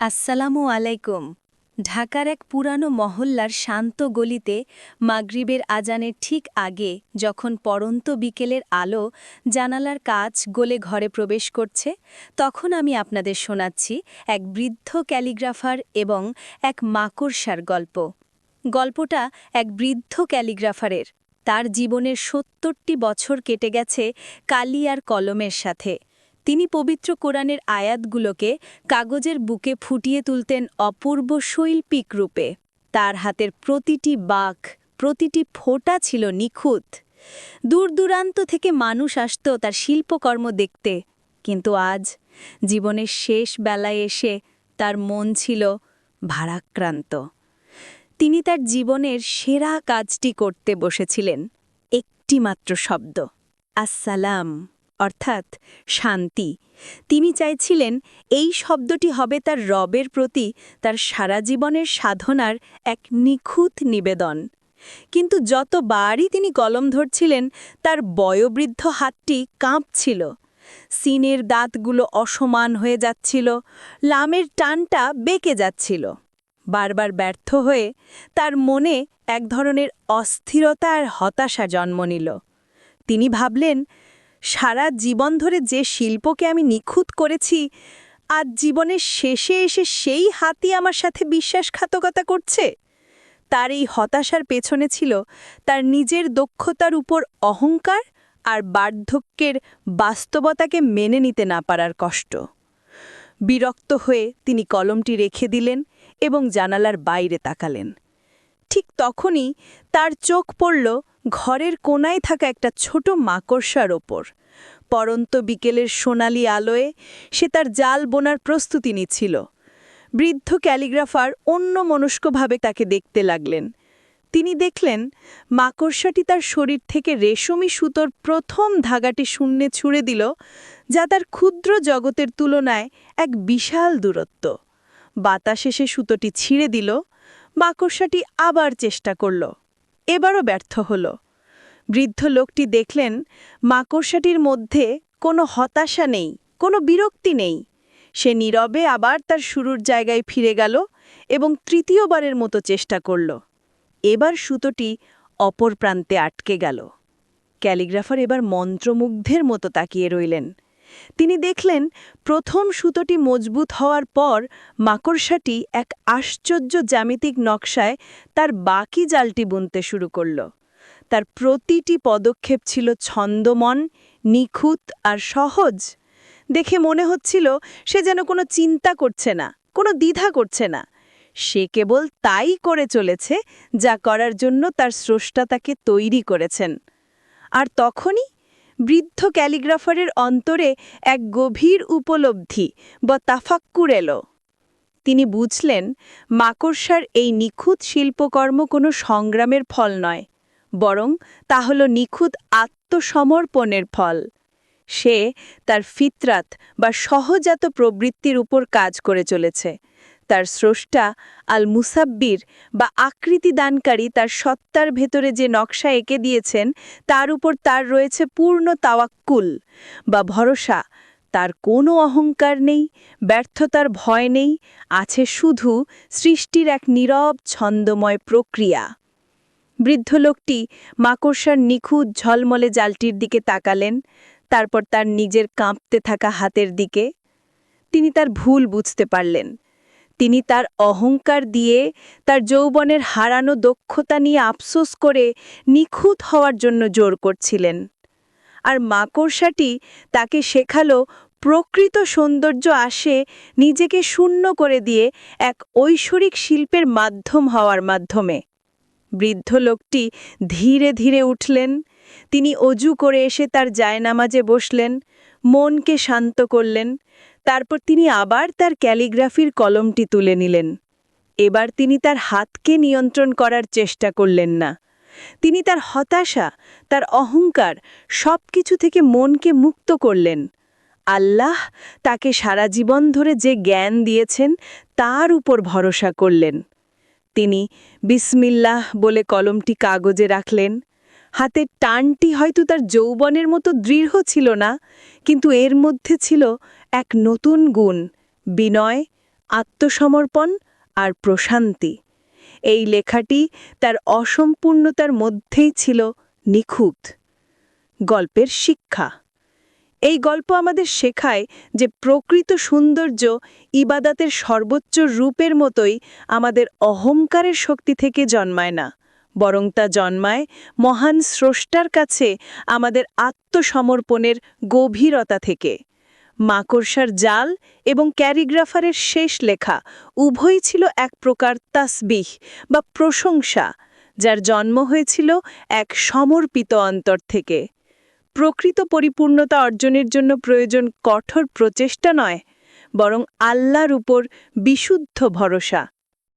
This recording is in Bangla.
আসসালামু আলাইকুম। ঢাকার এক পুরানো মহল্লার শান্ত গলিতে মাগরিবের আজানের ঠিক আগে যখন পরন্ত বিকেলের আলো জানালার কাজ গলে ঘরে প্রবেশ করছে, তখন আমি আপনাদের শোনাচ্ছি এক বৃদ্ধ ক্যালিগ্রাফার এবং এক মাকড়সার গল্প। গল্পটা এক বৃদ্ধ ক্যালিগ্রাফারের। তার জীবনের সত্তরটি বছর কেটে গেছে কালি আর কলমের সাথে। তিনি পবিত্র কোরআনের আয়াতগুলোকে কাগজের বুকে ফুটিয়ে তুলতেন অপূর্ব শৈল্পিক রূপে। তার হাতের প্রতিটি বাক, প্রতিটি ফোঁটা ছিল নিখুঁত। দূর দূরান্ত থেকে মানুষ আসত তার শিল্পকর্ম দেখতে। কিন্তু আজ জীবনের শেষ বেলায় এসে তার মন ছিল ভারাক্রান্ত। তিনি তার জীবনের সেরা কাজটি করতে বসেছিলেন, একটিমাত্র শব্দ, আসসালাম। অর্থাৎ শান্তি। তিনি চাইছিলেন এই শব্দটি হবে তার রবের প্রতি তার সারা জীবনের সাধনার এক নিখুঁত নিবেদন। কিন্তু যতবারই তিনি কলম ধরছিলেন, তার বয়োবৃদ্ধ হাতটি কাঁপছিল। সিনের দাঁতগুলো অসমান হয়ে যাচ্ছিল, লামের টানটা বেঁকে যাচ্ছিল। বারবার ব্যর্থ হয়ে তার মনে এক ধরনের অস্থিরতা আর হতাশা জন্ম নিল। তিনি ভাবলেন সারা জীবন ধরে যে শিল্পকে আমি নিখুঁত করেছি, আজ জীবনের শেষে এসে সেই হাতি আমার সাথে বিশ্বাসঘাতকতা করছে? তার এই হতাশার পেছনে ছিল তার নিজের দক্ষতার উপর অহংকার আর বার্ধক্যের বাস্তবতাকে মেনে নিতে না পারার কষ্ট। বিরক্ত হয়ে তিনি কলমটি রেখে দিলেন এবং জানালার বাইরে তাকালেন। ঠিক তখনই তার চোখ পড়ল ঘরের কোনায় থাকা একটা ছোট মাকড়সার ওপর। পরন্ত বিকেলের সোনালি আলোয় সে তার জাল বোনার প্রস্তুতি নিচ্ছিল। বৃদ্ধ ক্যালিগ্রাফার অন্য মনস্কভাবে তাকে দেখতে লাগলেন। তিনি দেখলেন, মাকড়সাটি তার শরীর থেকে রেশমি সুতোর প্রথম ধাগাটি শূন্যে ছুঁড়ে দিল, যা তার ক্ষুদ্র জগতের তুলনায় এক বিশাল দূরত্ব। বাতাসে সে সুতোটি ছিঁড়ে দিল মাকড়সাটি আবার চেষ্টা করল। এবারও ব্যর্থ হল। বৃদ্ধ লোকটি দেখলেন, মাকড়সাটির মধ্যে কোনো হতাশা নেই, কোনো বিরক্তি নেই। সে নীরবে আবার তার শুরুর জায়গায় ফিরে গেল এবং তৃতীয়বারের মতো চেষ্টা করল। এবার সুতোটি অপর প্রান্তে আটকে গেল। ক্যালিগ্রাফার এবার মন্ত্রমুগ্ধের মতো তাকিয়ে রইলেন। তিনি দেখলেন প্রথম সুতোটি মজবুত হওয়ার পর মাকড়সাটি এক আশ্চর্য জ্যামিতিক নকশায় তার বাকি জালটি বুনতে শুরু করল। তার প্রতিটি পদক্ষেপ ছিল ছন্দমন, নিখুঁত আর সহজ। দেখে মনে হচ্ছিল সে যেন কোনো চিন্তা করছে না, কোনো দ্বিধা করছে না। সে কেবল তাই করে চলেছে যা করার জন্য তার স্রষ্টা তাকে তৈরি করেছেন। আর তখনই বৃদ্ধ ক্যালিগ্রাফারের অন্তরে এক গভীর উপলব্ধি বা তাফাক্কুর এলো। তিনি বুঝলেন, মাকড়সার এই নিখুঁত শিল্পকর্ম কোনো সংগ্রামের ফল নয়, বরং তা হল নিখুঁত আত্মসমর্পণের ফল। সে তার ফিতরাত বা সহজাত প্রবৃত্তির উপর কাজ করে চলেছে। তার স্রষ্টা আল মুসাব্বির বা আকৃতি দানকারী তার সত্তার ভেতরে যে নকশা এঁকে দিয়েছেন, তার উপর তার রয়েছে পূর্ণ তাওয়াক্কুল বা ভরসা। তার কোনো অহংকার নেই, ব্যর্থতার ভয় নেই, আছে শুধু সৃষ্টির এক নীরব ছন্দময় প্রক্রিয়া। বৃদ্ধ লোকটি মাকড়সার নিখুঁত ঝলমলে জালটির দিকে তাকালেন, তারপর তার নিজের কাঁপতে থাকা হাতের দিকে। তিনি তার ভুল বুঝতে পারলেন। তিনি তার অহংকার দিয়ে তার যৌবনের হারানো দক্ষতা নিয়ে আফসোস করে নিখুঁত হওয়ার জন্য জোর করছিলেন। আর মাকড়সাটি তাকে শেখালো, প্রকৃত সৌন্দর্য আসে নিজেকে শূন্য করে দিয়ে এক ঐশ্বরিক শিল্পের মাধ্যম হওয়ার মাধ্যমে। বৃদ্ধ লোকটি ধীরে ধীরে উঠলেন, তিনি অজু করে এসে তার জায়নামাজে বসলেন, মনকে শান্ত করলেন তারপর তিনি আবার তার ক্যালিগ্রাফির কলমটি তুলে নিলেন। এবার তিনি তার হাতকে নিয়ন্ত্রণ করার চেষ্টা করলেন না। তিনি তার হতাশা, তার অহংকার সব কিছু থেকে মনকে মুক্ত করলেন। আল্লাহ তাকে সারা জীবন ধরে যে জ্ঞান দিয়েছেন, তার উপর ভরসা করলেন। তিনি বিসমিল্লাহ বলে কলমটি কাগজে রাখলেন। হাতের টানটি হয়তো তার যৌবনের মতো দৃঢ় ছিল না, কিন্তু এর মধ্যে ছিল এক নতুন গুণ, বিনয়, আত্মসমর্পণ আর প্রশান্তি। এই লেখাটি তার অসম্পূর্ণতার মধ্যেই ছিল নিখুঁত। গল্পের শিক্ষা। এই গল্প আমাদের শেখায় যে প্রকৃত সৌন্দর্য ইবাদাতের সর্বোচ্চ রূপের মতোই আমাদের অহংকারের শক্তি থেকে জন্মায় না, বরং তা জন্মায় মহান স্রষ্টার কাছে আমাদের আত্মসমর্পণের গভীরতা থেকে। মাকড়সার জাল এবং ক্যারিগ্রাফারের শেষ লেখা উভয়ই ছিল এক প্রকার তাসবিহ বা প্রশংসা, যার জন্ম হয়েছিল এক সমর্পিত অন্তর থেকে। প্রকৃত পরিপূর্ণতা অর্জনের জন্য প্রয়োজন কঠোর প্রচেষ্টা নয়, বরং আল্লাহর উপর বিশুদ্ধ ভরসা।